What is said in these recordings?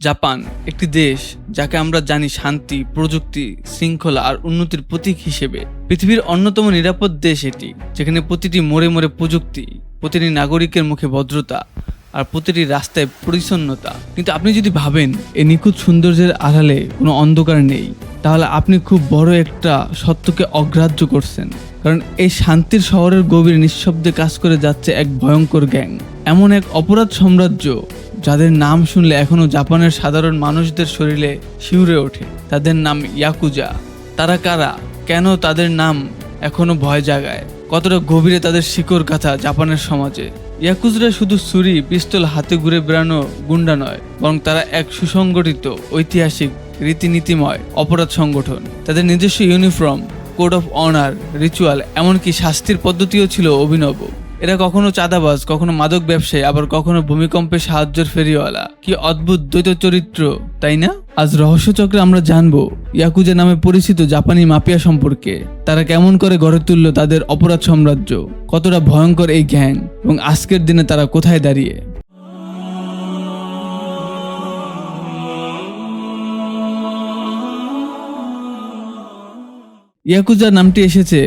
Japan, একটি দেশ যাকে আমরা জানি শান্তি, প্রযুক্তি, শৃঙ্খলা আর উন্নতির প্রতীক হিসেবে। পৃথিবীর অন্যতম নিরাপদ দেশ এটি, যেখানে প্রতিটি মোড়ে মোড়ে প্রযুক্তি, প্রতিটি নাগরিকের মুখে ভদ্রতা আর প্রতিটি রাস্তায় পরিচ্ছন্নতা। কিন্তু আপনি যদি ভাবেন এই নিখুঁত সৌন্দর্যের আড়ালে কোনো অন্ধকার নেই, তাহলে আপনি খুব বড় একটা সত্যকে অগ্রাহ্য করছেন। কারণ এই শান্তির শহরের গভীর নিঃশব্দে কাজ করে যাচ্ছে এক ভয়ঙ্কর গ্যাং। এমন এক অপরাধ সাম্রাজ্য যাদের নাম শুনলে এখনও জাপানের সাধারণ মানুষদের শরীরে শিউরে ওঠে, তাদের নাম ইয়াকুজা। তারা কারা? কেন তাদের নাম এখনও ভয় জাগায়? কতটা গভীরে তাদের শিকড় গাথা জাপানের সমাজে? ইয়াকুজরা শুধু ছুরি, পিস্তল হাতে ঘুরে বেড়ানো গুন্ডা নয়, বরং তারা এক সুসংগঠিত, ঐতিহাসিক, রীতিনীতিময় অপরাধ সংগঠন। তাদের নিজস্ব uniform, code of honour, ritual, এমনকি শাস্তির পদ্ধতিও ছিল অভিনব। এরা কখনো চাঁদাবাজ, কখনো মাদক ব্যবসায়ী, আবার কখনো ভূমিকম্পে সাহায্যের ফেরিওয়ালা। কি অদ্ভুত দ্বৈত চরিত্র, তাই না? আজ রহস্যচক্রে আমরা জানব, ইয়াকুজা নামে পরিচিত জাপানি মাফিয়া সম্পর্কে। তারা কেমন করে গড়ে তুললো তাদের অপরাধ সাম্রাজ্য? কতটা ভয়ঙ্কর এই গ্যাং? এবং আজকের দিনে তারা কোথায় দাঁড়িয়ে? ইয়াকুজা নামটি এসেছে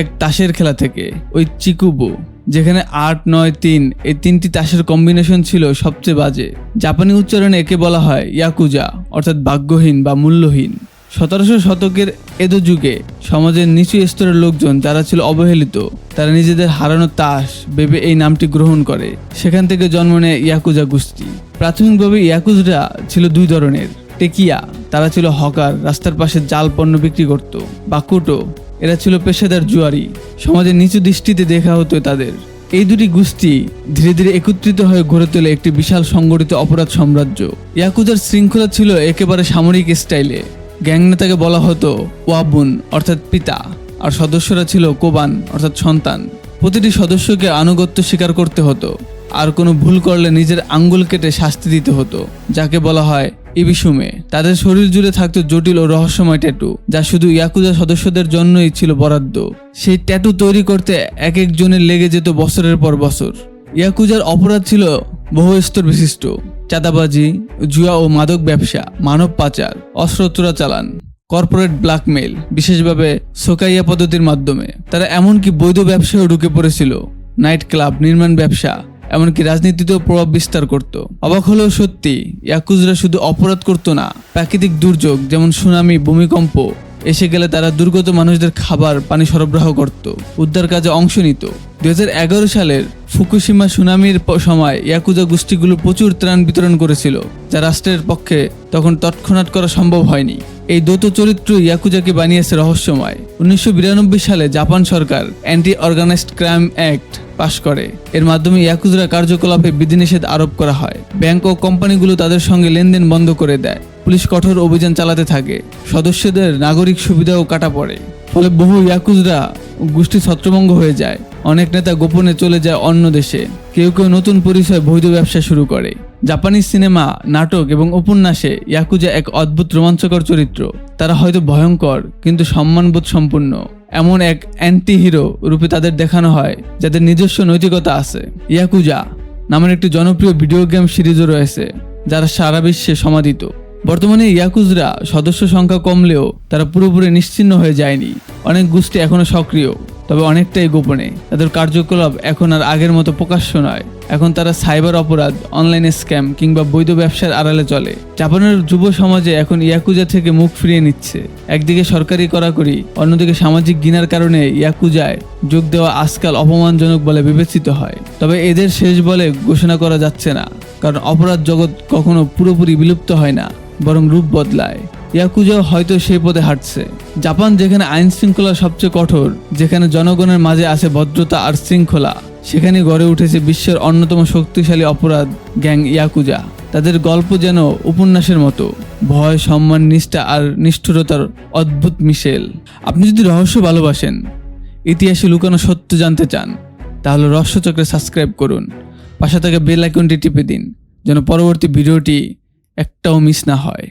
এক তাসের খেলা থেকে, ওই চিকুবো। যেখানে আট, নয়, তিন, এই তিনটি তাসের কম্বিনেশন ছিল সবচেয়ে বাজে। জাপানি উচ্চারণে একে বলা হয় ইয়াকুজা, অর্থাৎ ভাগ্যহীন বা মূল্যহীন। সতেরোশো শতকের এদো যুগে সমাজের নিচু স্তরের লোকজন যারা ছিল অবহেলিত, তারা নিজেদের হারানো তাস ভেবে এই নামটি গ্রহণ করে। সেখান থেকে জন্ম নেয় ইয়াকুজা গোষ্ঠী। প্রাথমিকভাবে ইয়াকুজরা ছিল দুই ধরনের। টেকিয়া, তারা ছিল হকার, রাস্তার পাশে জাল পণ্য বিক্রি করত। বাকুটো এরা ছিল পেশাদার জুয়ারি। সমাজের নিচু দৃষ্টিতে দেখা হতো তাদের। এই দুটি গোষ্ঠী ধীরে ধীরে একত্রিত হয়ে গড়ে তোলে একটি বিশাল সংগঠিত অপরাধ সাম্রাজ্য। ইয়াকুজার শৃঙ্খলা ছিল একেবারে সামরিক স্টাইলে। গ্যাং নেতাকে বলা হতো ওয়াবুন, অর্থাৎ পিতা, আর সদস্যরা ছিল কোবান, অর্থাৎ সন্তান। প্রতিটি সদস্যকে আনুগত্য স্বীকার করতে হতো। আর কোনো ভুল করলে নিজের আঙ্গুল কেটে শাস্তি দিতে হতো, যাকে বলা হয় ইবিসুমে। তাদের শরীর জুড়ে থাকতো জটিল ও রহস্যময় ট্যাটু, যা শুধু ইয়াকুজা সদস্যদের জন্যই ছিল বরাদ্দ। সেই ট্যাটু তৈরি করতে এক একজনের লেগে যেত বছরের পর বছর। ইয়াকুজার অপরাধ ছিল বহু স্তর বিশিষ্ট। চাঁদাবাজি, জুয়া ও মাদক ব্যবসা, মানব পাচার, অস্ত্র চালান কর্পোরেট ব্ল্যাকমেইল, বিশেষভাবে সোকাইয়া পদ্ধতির মাধ্যমে। তারা এমনকি বৈধ ব্যবসায়ও ঢুকে পড়েছিল। নাইট ক্লাব, নির্মাণ ব্যবসা এমনকি রাজনীতিতেও প্রভাব বিস্তার করত। অবাক হলেও সত্যি, ইয়াকুজরা শুধু অপরাধ করত না, প্রাকৃতিক দুর্যোগ যেমন সুনামি, ভূমিকম্প, এসে গেলে তারা দুর্গত মানুষদের খাবার, পানি সরবরাহ করত, উদ্ধার কাজে অংশ নিত। দুই হাজার এগারো সালের ফুকুশিমা সুনামির সময় ইয়াকুজা গোষ্ঠীগুলো প্রচুর ত্রাণ বিতরণ করেছিল, যা রাষ্ট্রের পক্ষে তখন তৎক্ষণাৎ করা সম্ভব হয়নি। এই দ্বৈত চরিত্র ইয়াকুজাকে বানিয়েছে রহস্যময়। উনিশশো বিরানব্বই সালে জাপান সরকার অ্যান্টি অর্গানাইজড ক্রাইম অ্যাক্ট পাশ করে। এর মাধ্যমে ইয়াকুজরা কার্যকলাপে বিধিনিষেধ আরোপ করা হয়। ব্যাংক ও কোম্পানিগুলো তাদের সঙ্গে লেনদেন বন্ধ করে দেয়। পুলিশ কঠোর অভিযান চালাতে থাকে। সদস্যদের নাগরিক সুবিধাও কাটা পড়ে। ফলে বহু ইয়াকুজরা গোষ্ঠী ছত্রভঙ্গ হয়ে যায়। অনেক নেতা গোপনে চলে যায় অন্য দেশে। কেউ কেউ নতুন পরিচয় বৈধ ব্যবসা শুরু করে। জাপানি সিনেমা, নাটক এবং উপন্যাসে ইয়াকুজা এক অদ্ভুত রোমাঞ্চকর চরিত্র। তারা হয়তো ভয়ঙ্কর, কিন্তু সম্মানবোধ সম্পূর্ণ। এমন এক অ্যান্টি হিরো রূপে তাদের দেখানো হয়, যাদের নিজস্ব নৈতিকতা আছে। ইয়াকুজা নামের একটি জনপ্রিয় ভিডিও গেম সিরিজও রয়েছে, যারা সারা বিশ্বে সমাদিত। বর্তমানে ইয়াকুজরা সদস্য সংখ্যা কমলেও তারা পুরোপুরি নিশ্চিন্ন হয়ে যায়নি। অনেক গোষ্ঠী এখনও সক্রিয়। তবে অনেকটাই গোপনে। তাদের কার্যকলাপ এখন আর আগের মতো প্রকাশ্য নয়। এখন তারা সাইবার অপরাধ, অনলাইন স্ক্যাম কিংবা বৈধ ব্যবসার আড়ালে চলে। জাপানের যুব সমাজে এখন ইয়াকুজা থেকে মুখ ফিরিয়ে নিচ্ছে। একদিকে সরকারি কড়াকড়ি, অন্যদিকে সামাজিক গিনার কারণে ইয়াকুজায় যোগ দেওয়া আজকাল অপমানজনক বলে বিবেচিত হয়। তবে এদের শেষ বলে ঘোষণা করা যাচ্ছে না। কারণ অপরাধ জগৎ কখনো পুরোপুরি বিলুপ্ত হয় না, বরং রূপ বদলায়। ইয়াকুজা হয়তো সেই পথে হাঁটছে। জাপান যেখানে আইন শৃঙ্খলা সবচেয়ে কঠোর, যেখানে জনগণের মাঝে আছে ভদ্রতা আর শৃঙ্খলা, সেখানে গড়ে উঠেছে বিশ্বের অন্যতম শক্তিশালী অপরাধ গ্যাং ইয়াকুজা। তাদের গল্প যেন উপন্যাসের মতো। ভয়, সম্মান, নিষ্ঠা আর নিষ্ঠুরতার অদ্ভুত মিশেল। আপনি যদি রহস্য ভালোবাসেন, ইতিহাসে লুকানো সত্য জানতে চান, তাহলে রহস্যচক্রে সাবস্ক্রাইব করুন। পাশে থাকা বেল আইকনটি টিপে দিন, যেন পরবর্তী ভিডিওটি একটাও মিস না হয়।